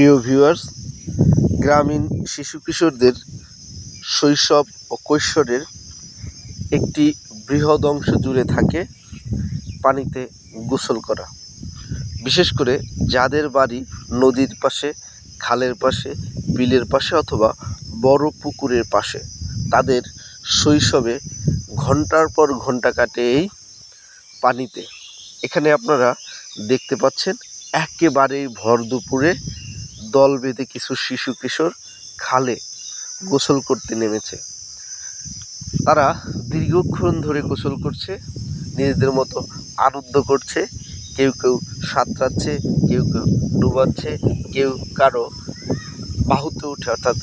প্রিয় ভিউয়ার্স গ্রামীণ শিশু কিশোরদের শৈশব ও কৈশোরের একটি বৃহৎ অংশ জুড়ে থাকে পানিতে গোসল করা। বিশেষ করে যাদের বাড়ি নদীর পাশে, খালের পাশে, বিলের পাশে অথবা বড় পুকুরের পাশে, তাদের শৈশবে ঘণ্টার পর ঘণ্টা কাটে এই পানিতে। এখানে আপনারা দেখতে পাচ্ছেন, একেবারেই ভর দুপুরে দল বেঁধে কিছু শিশু কিশোর খালে গোসল করতে নেমেছে। তারা দীর্ঘক্ষণ ধরে গোসল করছে, নিজেদের মতো আনন্দ করছে, কেউ কেউ সাঁতরাচ্ছে, কেউ কেউ ডুবাচ্ছে, কেউ কারও বাহুতে উঠে, অর্থাৎ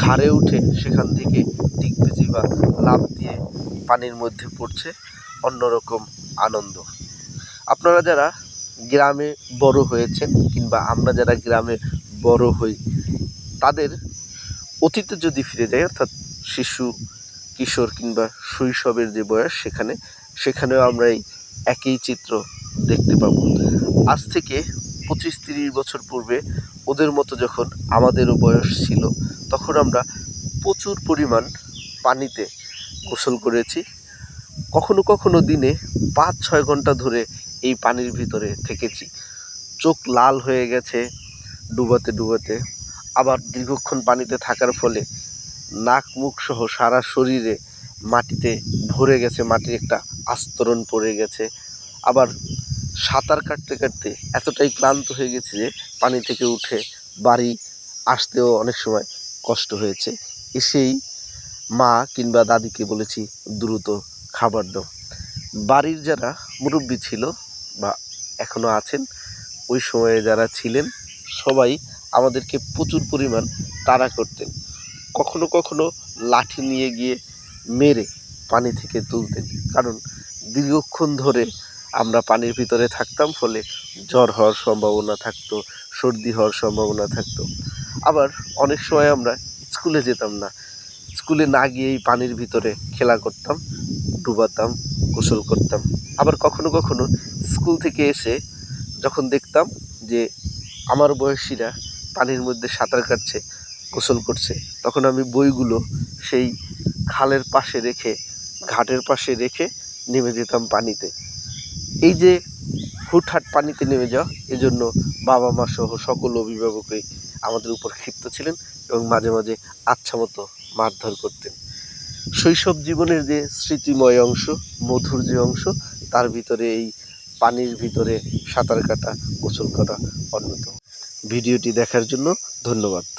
ঘাড়ে উঠে সেখান থেকে ডিগবেজি বা লাফ দিয়ে পানির মধ্যে পড়ছে অন্যরকম আনন্দ। আপনারা যারা গ্রামে বড় হয়েছেন কিংবা আমরা যারা গ্রামে বড় হই, তাদের অতীতে যদি ফিরে যাই, অর্থাৎ শিশু, কিশোর কিংবা শৈশবের যে বয়স সেখানে, সেখানেও আমরা এই একই চিত্র দেখতে পাবো। আজ থেকে পঁচিশ তিরিশ বছর পূর্বে ওদের মতো যখন আমাদেরও বয়স ছিল, তখন আমরা প্রচুর পরিমাণ পানিতে গোসল করেছি। কখনো কখনো দিনে পাঁচ ছয় ঘণ্টা ধরে এই পানির ভিতরে থেকেছি। চোখ লাল হয়ে গেছে ডুবাতে ডুবাতে আবার দীর্ঘক্ষণ পানিতে থাকার ফলে নাক মুখ সহ সারা শরীরে মাটিতে ভরে গেছে, মাটির একটা আস্তরণ পড়ে গেছে। আবার সাঁতার কাটতে কাটতে এতটাই ক্লান্ত হয়ে গেছে যে পানি থেকে উঠে বাড়ি আসতেও অনেক সময় কষ্ট হয়েছে। এসেই মা কিংবা দাদিকে বলেছি, দ্রুত খাবার দাও। বাড়ির যারা মুরব্বী ছিল বা এখনও আছেন, ওই সময়ে যারা ছিলেন সবাই আমাদেরকে প্রচুর পরিমাণ তাড়া করতেন। কখনো কখনো লাঠি নিয়ে গিয়ে মেরে পানি থেকে তুলতেন। কারণ দীর্ঘক্ষণ ধরে আমরা পানির ভিতরে থাকতাম, ফলে জ্বর হওয়ার সম্ভাবনা থাকতো, সর্দি হওয়ার সম্ভাবনা থাকতো। আবার অনেক সময় আমরা স্কুলে যেতাম না। স্কুলে না গিয়েই পানির ভিতরে খেলা করতাম, ডুবাতাম, গোসল করতাম। আবার কখনো কখনো স্কুল থেকে এসে যখন দেখতাম যে আমার বয়সীরা পানির মধ্যে সাঁতার কাটছে, গোসল করছে। তখন আমি বইগুলো সেই খালের পাশে রেখে, ঘাটের পাশে রেখে নেমে যেতাম পানিতে। এই যে হুটহাট পানিতে নেমে যাওয়া, এজন্য বাবা মা সহ সকল অভিভাবকই আমাদের উপর ক্ষিপ্ত ছিলেন এবং মাঝে মাঝে আচ্ছা মতো মারধর করতেন। শৈশব জীবনের যে স্মৃতিময় অংশ, মধুর যে অংশ, তার ভিতরে এই পানির ভিতরে সাঁতার কাটা গোসল করা অন্যতম। ভিডিওটি দেখার জন্য ধন্যবাদ।